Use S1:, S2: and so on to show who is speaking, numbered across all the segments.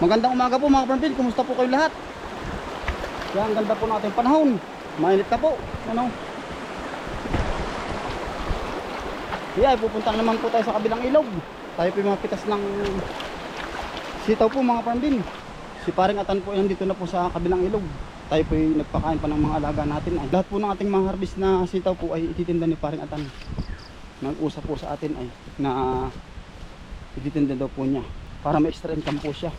S1: Magandang umaga po mga kapatid, kumusta po kayo lahat? Kaya ang ganda po natin panahon. Mainit na po. Ano? Yeah, ay pupunta naman po tayo sa kabilang ilog. Tayo po yung mga pitas ng sitaw po mga kapatid. Si paring atan po yan dito na po sa kabilang ilog. Tayo po yung nagpakain pa ng mga alaga natin. Lahat po ng ating mga harvest na sitaw po ay ititinda ni paring atan. Nag-usap po sa atin ay na ititinda daw po niya para may extra income po siya.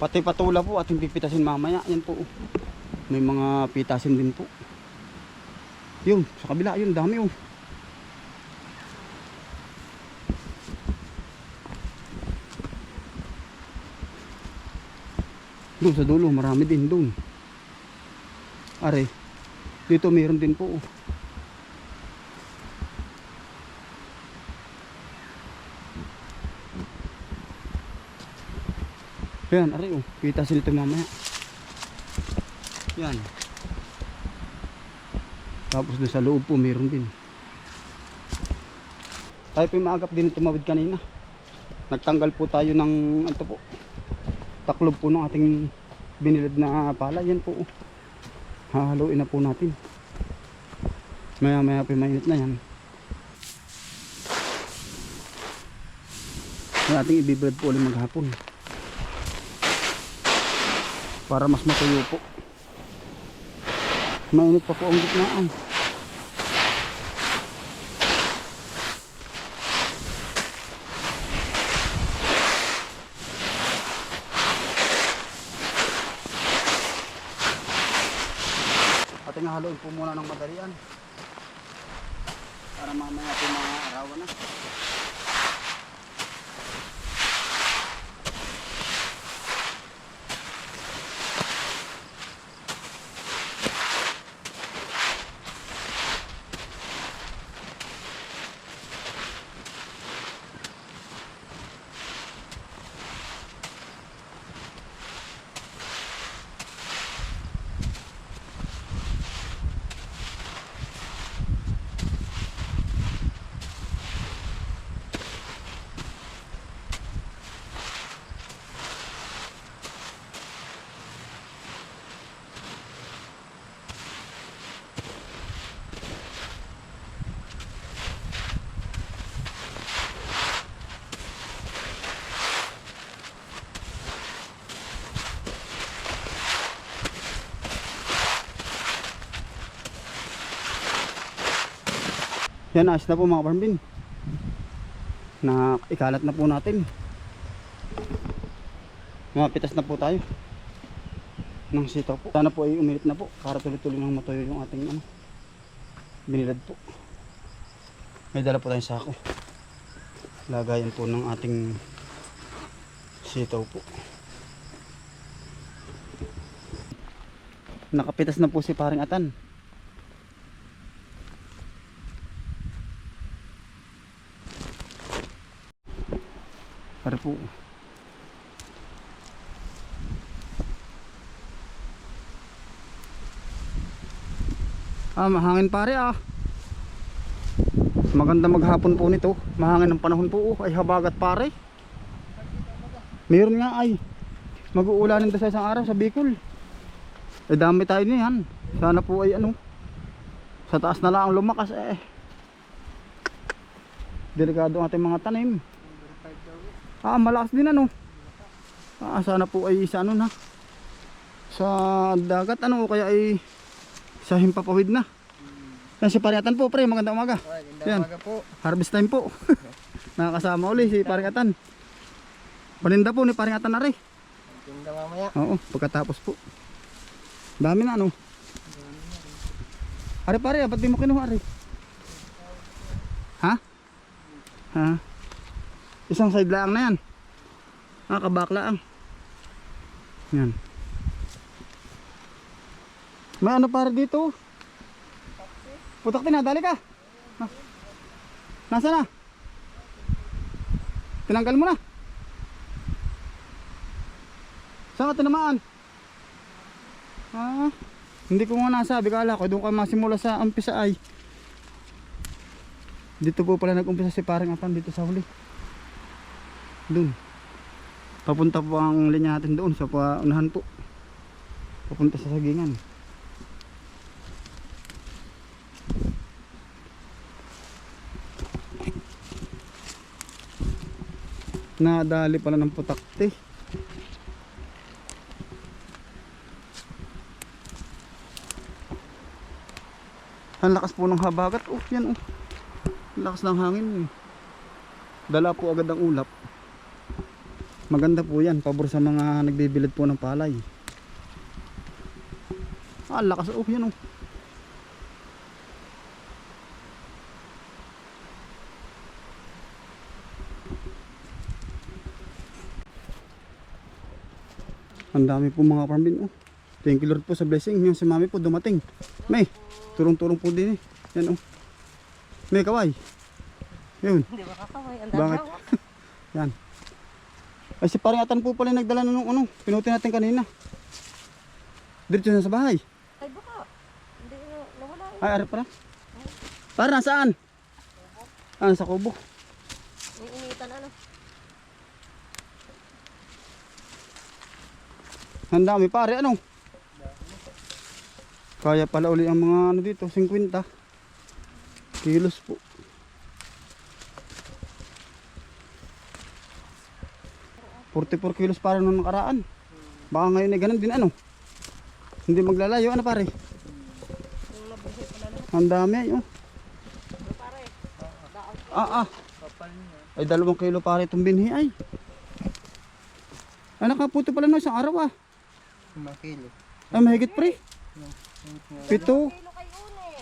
S1: Pati patula po ating pipitasin mamaya. Yan po. May mga pitasin din po. Yun, sa kabila, yun, dami oh. Doon sa dulo, marami din doon. Are, dito mayroon din po. oh. Yan, are oh. Kita sila ito mamaya. Yan. Tapos doon sa loob po mayroon din. Tayo po yung maagap din tumawid kanina. Nagtanggal po tayo ng ano po. Taklob po ng ating binilid na pala. Yan po. oh. Hahaluin na po natin. Maya maya po mainit na yan. Yan ating ibibred po ulit maghapon. Para mas matuyo po. Mainit pa po ang gitnaan. Ating haluin po muna ng madalian. Para mamaya po mga arawan na. Yan, ayos na po mga farmbin. Na ikalat na po natin. Mapitas na po tayo. Ng sitaw po. Sana po ay umilit na po. Para tuloy-tuloy nang matuyo yung ating ano, binilad po. May dala po tayong sako. Lagayan po ng ating sitaw po. Nakapitas na po si paring atan. Para po. Ah, mahangin pare ah. Maganda maghapon po nito. Mahangin ng panahon po. Oh. Ay habagat pare. Meron nga ay. Mag-uulanin daw sa isang araw sa Bicol. Eh dami tayo niyan. Sana po ay ano. Sa taas na lang ang lumakas eh. Delikado ang ating mga tanim. Ah, malakas din ano. Ah, sana po ay sa ano na. Sa dagat ano kaya ay sa himpapawid na. Yan si Pariatan po, pre, magandang umaga. Yan.
S2: po.
S1: Harvest time po. Nakakasama uli si Pariatan. Paninda po ni Pariatan na rin.
S2: Tinda mamaya.
S1: Oo, pagkatapos po. Dami na ano. Ari pare, ba't di mo kinuha ari? Ha? Ha? Isang side lang na yan. Ah, kabakla ang. Yan. May ano pare dito? Putak din na, dali ka. Ha? Nasa na? Tinanggal mo na. Saan ka tinamaan? Ah, hindi ko nga nasabi. Kala ko doon ka masimula sa ampisa ay. Dito po pala nag-umpisa si parang atan dito sa huli. Doon. Papunta po ang linya natin doon sa paunahan po. Papunta sa sagingan. Nadali pala ng putakte. Ang lakas po ng habagat. Oh, yan oh. Ang lakas ng hangin eh. Dala po agad ang ulap. Maganda po yan. Pabor sa mga nagbibilid po ng palay. Ah, lakas. Oh, yan oh. Ang dami po mga farmbin. Oh. Thank you Lord po sa blessing. Yung si mami po dumating. May, turong-turong po din eh. Yan oh. May kaway. Yun.
S2: Hindi ba kakaway? Ang
S1: Bakit?
S2: hawak.
S1: Yan. Ay si paringatan po pala yung nagdala nung ano. Pinuti natin kanina. Diretso na sa bahay.
S2: Ay baka. Hindi na nawala.
S1: Ay, ari pala. Para nasaan? Ah, sa kubo.
S2: Iinitan ano.
S1: Ang dami pare, ano? Kaya pala uli ang mga ano dito, 50 kilos po. Forty-four kilos para nung nakaraan. Baka ngayon ay ganun din ano. Hindi maglalayo ano pare. Ang dami ay oh. Ah ah. Ay dalawang kilo pare itong binhi ay. Ay nakaputo pala no isang araw ah.
S3: Mga kilo.
S1: Ay mahigit pre. Pito.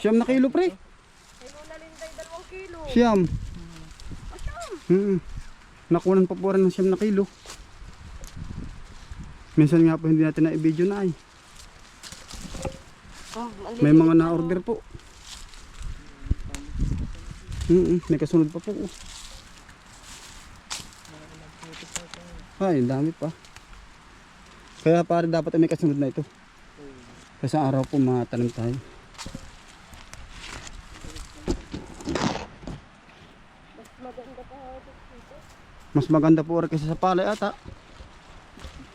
S1: Siyam na kilo pre. Siyam.
S2: Asyam.
S1: Hmm. Nakunan pa po rin ng siyam na kilo. Minsan nga po hindi natin na i-video na ay. May mga na-order po. Hmm, may kasunod pa po. Ay, dami pa. Kaya pare dapat ay may kasunod na ito. Kasi araw po matanim tayo. Mas maganda po rin kasi sa palay ata.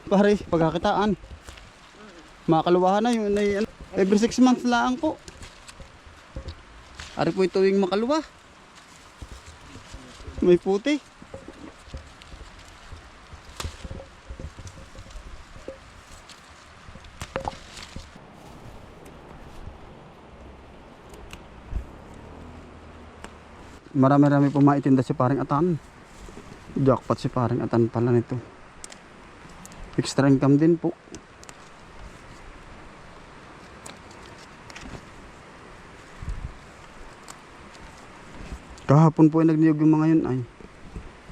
S1: Pare, pagkakitaan. Makaluwahan na yun. Ay, ano, every 6 months lang po. Ari po ito yung makaluwa. May puti. Marami-rami po maitinda si paring atan. Jackpot si paring atan pala nito. Extra income din po. Kahapon po ay nagniyog yung mga yun ay.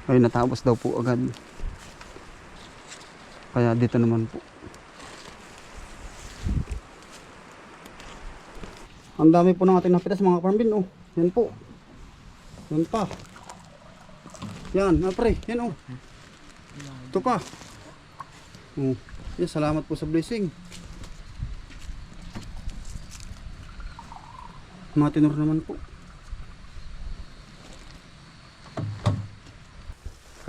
S1: Ay natapos daw po agad. Kaya dito naman po. Ang dami po ng ating napitas mga farmbin oh. Yan po. Yan pa. Yan, ah, pre. Yan oh. Ito pa. Oh. Yan, salamat po sa blessing. Mga tinor naman po.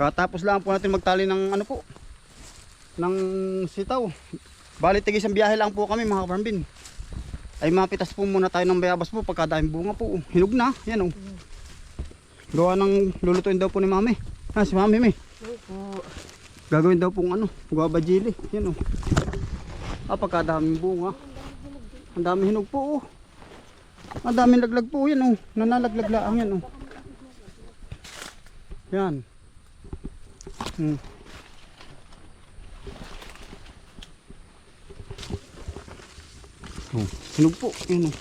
S1: Katapos lang po natin magtali ng ano po. Ng sitaw. Bali tigis ang biyahe lang po kami mga farmbin. Ay mapitas po muna tayo ng bayabas po pagkadaming bunga po. Hinog na. Yan oh. Gawa ng lulutuin daw po ni mami. Ha, si mami mi.
S2: Opo.
S1: Gagawin daw pong ano, guava jelly. Yan oh. Ah, pagkadaming bunga. Ang dami hinog po oh. Ang daming laglag po yan oh. Nanalaglag lang yan oh. Yan. Hmm. Oh, hinog po. Yan oh.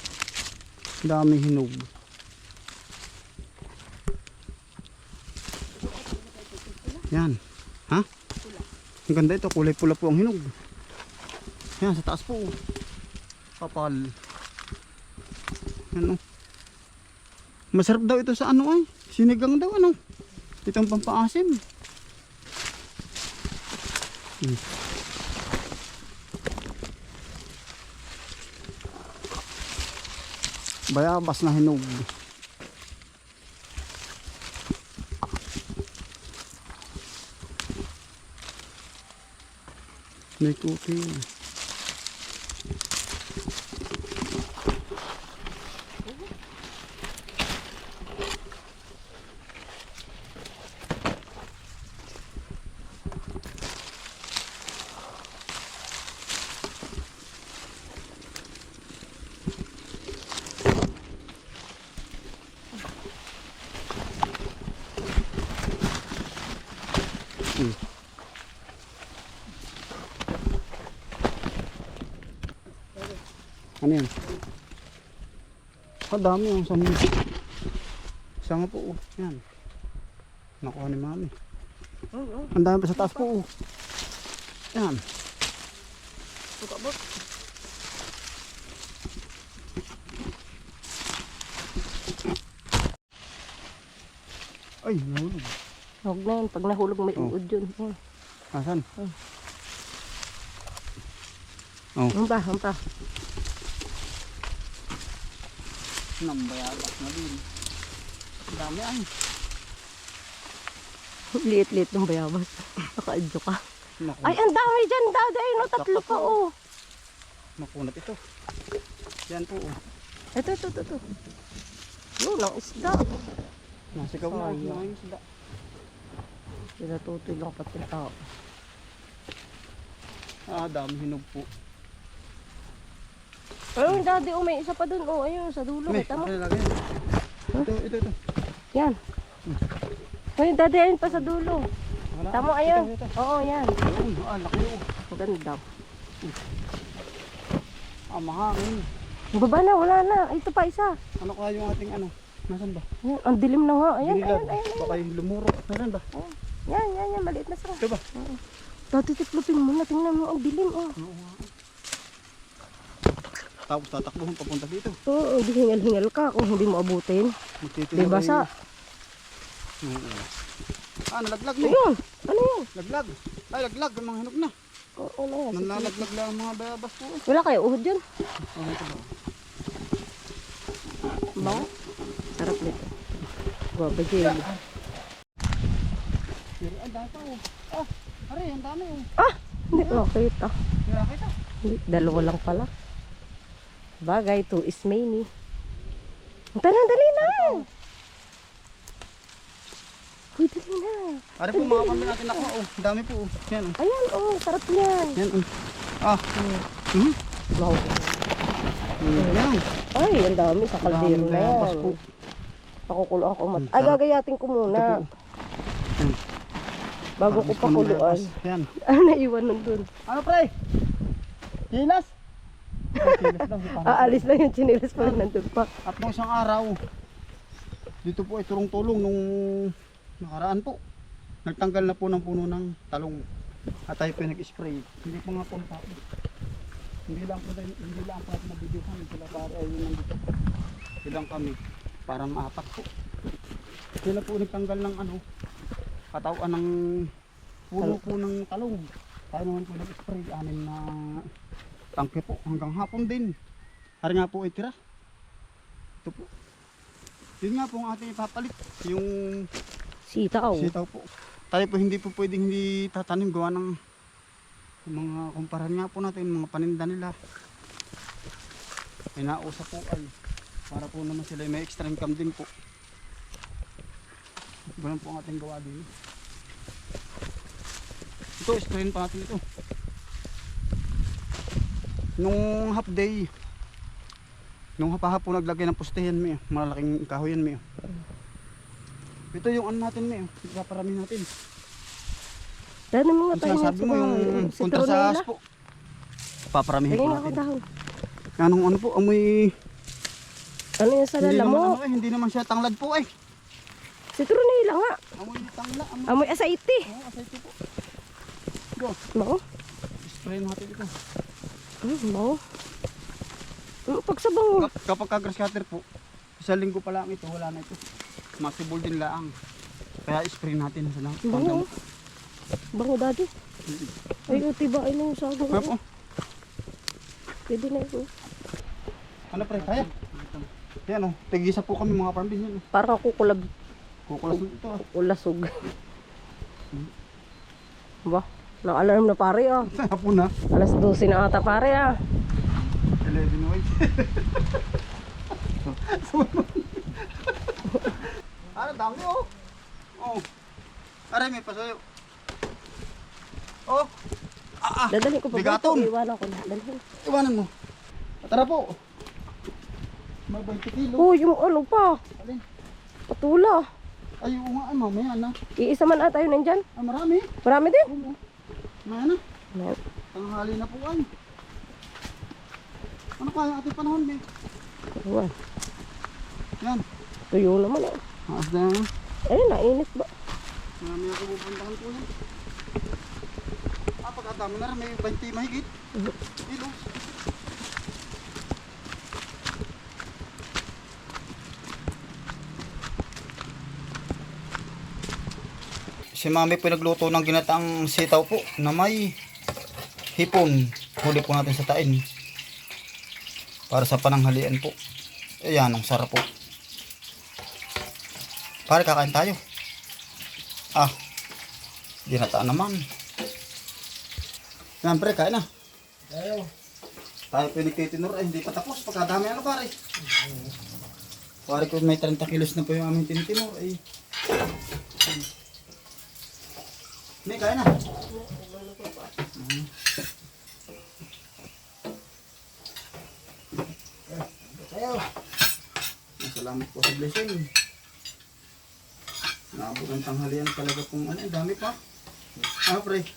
S1: Ang daming hinog. Yan. Ha? Ang ganda ito, kulay pula po ang hinog. Yan, sa taas po. Kapal. Ano? Masarap daw ito sa ano ay. Sinigang daw ano. Itong pampaasim. Hmm. Bayabas na hinog. May kuti. Ano yan? Ah, dami yung sa mga. Isa nga po, oh. Yan. Nakuha ni mami. Ang dami pa sa taas po, oh. Yan.
S2: Pagkabot.
S1: Ay, nahulog.
S2: Huwag na yun. Pag nahulog may
S1: Oh.
S2: uod yun. Oh.
S1: Asan?
S2: Oh.
S1: Oh.
S2: Ang pa,
S1: Nambayabas na din. Ang dami ay.
S2: Liit-liit ng bayabas. Nakaadyo ka.
S1: Naku,
S2: Ay, ang dami dyan, daday. No, tatlo pa, oh.
S1: makunat ito. Yan po, oh.
S2: Ito, ito, ito, ito. Yun, ang isda.
S1: Nasigaw na.
S2: Sayang.
S1: yung sida.
S2: Pinatutoy lang pati tao.
S1: Ah, dami hinog po.
S2: Ayun, daddy, oh, may isa pa dun. Oh, ayun, sa dulo.
S1: May,
S2: Kita mo?
S1: Ito, ito, ito.
S2: Yan. Ayun, daddy, ayun pa sa dulo.
S1: Wala.
S2: Tamo, ayun.
S1: ito.
S2: Oo, yan.
S1: Ayun, ah, laki oh.
S2: Ang ganda.
S1: Ah, mahangin.
S2: Baba na, wala na. Ito pa isa.
S1: Ano kaya yung ating ano? Nasaan ba?
S2: Ayan, ang dilim na nga. Ayan,
S1: Binilad.
S2: ayan, ayan.
S1: Baka yung lumurok. Nasaan ba?
S2: Yan, yan, yan. Maliit na sira.
S1: Ito ba?
S2: Dati tiklopin mo na. Tingnan mo, ang dilim. Oh.
S1: Oo nga. Tapos tatakbo papunta dito.
S2: Oo, hindi hingal-hingal ka kung hindi mo abutin. Di basa.
S1: Oo. Ah, nalaglag mo.
S2: Ayun, ano yun?
S1: Laglag. Ay, laglag. Mga hinog na.
S2: Oo, ano yan?
S1: Nanlalaglag lang ang mga bayabas po.
S2: Wala kayo, uhod dyan.
S1: Oh, ito ba?
S2: Ba? Sarap nito. Guwaba.
S1: Pero ang dami pa oh. Ah, aray, ang dami oh.
S2: Ah! Hindi nakita. Hindi, dalawa lang pala. Bagay, two is many. Tara, dali na! Uy, dali na.
S1: Ari po mga kami natin nakuha oh. Dami po oh. Yan oh.
S2: Ayan, oh, sarap yan.
S1: Yan oh. Ah. Hmm.
S2: Wow.
S1: Hmm. Yan.
S2: Ay, ang dami sa kaldero na yan.
S1: po.
S2: Pakukuloan ko mat.
S1: Mm,
S2: Ay, gagayatin ko muna. Bago ko pakuluan.
S1: Yan.
S2: Ano naiwan nandun?
S1: Ano pre? Hilas? Daw. Parang-
S2: Aalis lang yung chinilas pa nandun pa.
S1: At nung isang araw, dito po ay turong-tulong nung nakaraan po. Nagtanggal na po ng puno ng talong. At tayo po ay nag-spray. Hindi po nga po natapos. Hindi lang po tayo, hindi lang po natin nabibigyan. Sila pare ay nandito. Silang kami. Parang apat po. Sila po nagtanggal ng ano, katawan ng puno po ng talong. Tayo naman po nag-spray. Anin na tangke po hanggang hapon din. Hari nga po ay tira. Ito po. Yun nga po ang ating ipapalit. Yung
S2: Sitaw.
S1: sitaw po. Tayo po hindi po pwedeng hindi tatanim gawa ng mga kumparan nga po natin, mga paninda nila. Pinausa po ay para po naman sila may extra income din po. Ganun po ang ating gawa din. Ito, sprayin pa natin ito. Nung half day, nung hapahapon naglagay ng postehan may malaking kahoy yan may. Ito yung ano natin may, ipaparami natin.
S2: Dahil mga tayo
S1: mo yung punta sa aspo. Paparamihin
S2: ako
S1: natin. Anong ano po, amoy
S2: Ano yan sa
S1: hindi naman, ano, eh, hindi naman siya tanglad po eh.
S2: Citronella nga.
S1: Amoy tangla, amoy.
S2: Amoy asaite.
S1: Oh, asay po. Go,
S2: Mao.
S1: spray natin ito.
S2: Mm, mao. Mm, Pagsabang mo.
S1: Kap- Kapag ka grass cutter po, isang linggo pa lang ito, wala na ito. Masibol din laang. Kaya spray natin sa lang.
S2: Bango. Bango daddy. Ay, tiba ay na yung sago.
S1: Kaya po,
S2: Pwede na ito.
S1: ano pre, kaya? Yan o, tigisa po kami mga farm yan. oh.
S2: Parang kukulab,
S1: Kukulas na ito ah.
S2: kulasog. Ba? Na-alarm na pare ah.
S1: Hapon na.
S2: Alas 12 na ata pare ah.
S1: 11 wait. ano, dami oh. Oh. Aray, may pasayo. Oh. Ah, ah.
S2: Dadalhin ko pa
S1: Bigaton.
S2: Iwanan ko na. Dalhin.
S1: Iwanan mo. Tara po. May 20 kilo.
S2: Oh, yung ano pa.
S1: Alin?
S2: Patula.
S1: Ay, oo nga, ay, mamaya na.
S2: Iisa man ata yun nandyan.
S1: Ah, marami.
S2: Marami din.
S1: Oo. Na.
S2: Ayan.
S1: Tanghali na po ay. Ano kaya ating panahon, eh?
S2: Ayan.
S1: Yan.
S2: Tuyo naman ah.
S1: Haas na yan.
S2: Ayun, nainit ba?
S1: Marami ako pupuntahan po yan. Ah, pagkatami na rin, may 20 mahigit. Kilo. Si mami po nagluto ng ginataang sitaw po na may hipon. Huli po natin sa tain. Para sa pananghalian po. Ayan, ang sarap po. Pare, kakain tayo. Ah, ginataan naman. Yan, pre, kain na.
S3: Tayo.
S1: Tayo pinagtitinor ay hindi pa tapos. Pagkadami ano pare. Pare ko may 30 kilos na po yung aming tinitinor ay. May kain na.
S3: Tayo.
S1: Salamat po sa blessing. Naabot ang tanghalian talaga kung ano, dami pa. Ah, pre.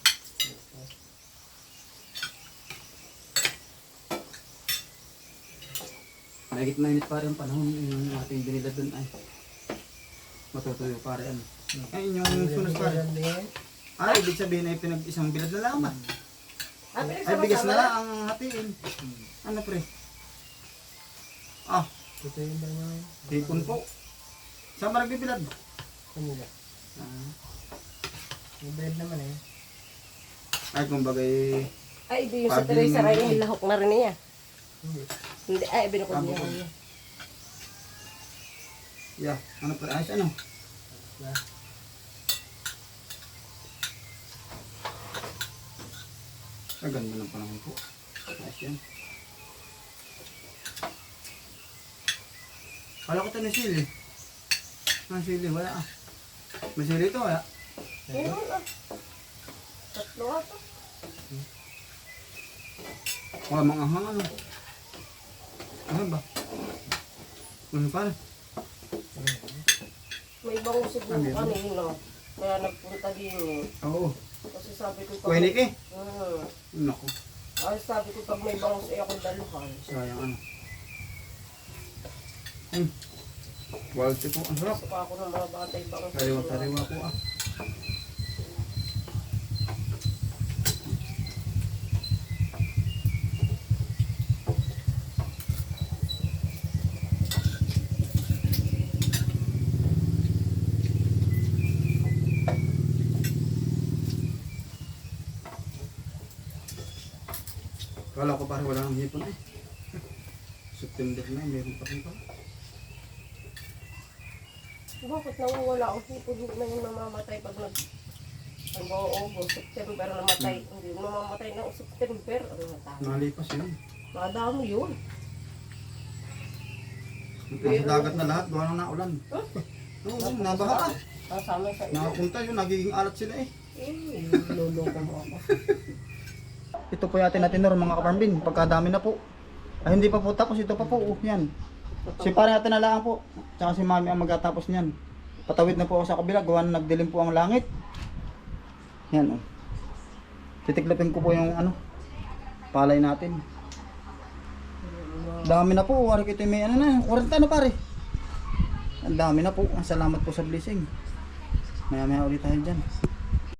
S1: Mahigit na init pa rin ang panahon yung ating binila dun ay. Matutuyo pa rin. Ay, yung sunas pa rin. Ah, ibig sabihin ay pinag isang bilad na lang. Ay, bigas na lang ang hatiin. Ano pre? Ah,
S3: Ito yung ba niya?
S1: hipon po. Saan ba nagbibilad?
S3: Kanila.
S1: Ah,
S3: May bread naman eh.
S1: ay, kumbagay,
S2: Ay, di yung sa
S1: Pabili
S2: Teresa
S1: mo
S2: Ray,
S1: yun.
S2: lahok na rin niya.
S3: Hindi.
S2: Hindi, ay, binukod
S1: Abo
S2: niya.
S1: ko. yeah, ano pre? Ayos ano?
S3: Na.
S1: Ang ganda ng panahon po. Ayos yan. Kala ko ito ni sili. Ang sili, wala ah. May sili ito, wala.
S2: Meron ah. Tatlo ata.
S1: Wala mga hang ano. Ano ba? Ano pa?
S2: May bango siguro
S1: Ah, meron.
S2: kanina. Kaya nagpunta din eh.
S1: Oo.
S2: Kasi sabi ko pag...
S1: Kuwenik eh.
S2: Hmm.
S1: Naku,
S2: Ay, sabi ko pag may bango sa ako daluhan.
S1: sayang ano. Hmm. Quality po. Ang sarap.
S2: Saka ako ng mga batay
S1: sariwa po ah. Kala ko parang wala nang hipon eh. September na, meron pa rin pa.
S2: Bakit nawawala ang hipon? Hindi na yung namamatay pag nag... Ang oo, September namatay. Hindi namamatay ng September. Ano na tayo?
S1: Nalipas yun.
S2: Madami yun.
S1: Nasa dagat na lahat, gawa ng naulan. Oo, nabaha ka.
S2: Kasama sa iyo.
S1: Nakapunta yun, nagiging alat sila eh.
S2: Eh, luloko mo ako.
S1: Ito po yung atin natin mga kaparmbin, pagkadami na po. Ay hindi pa po tapos, ito pa po, oh, yan. Si pare natin na lang po, tsaka si mami ang magtatapos niyan. Patawid na po ako sa kabila, gawa na nagdilim po ang langit. Yan oh. Titiklopin ko po yung ano, palay natin. Dami na po, wari ko ito may ano na, 40 na pare. Ang dami na po, salamat po sa blessing. Maya maya ulit tayo dyan.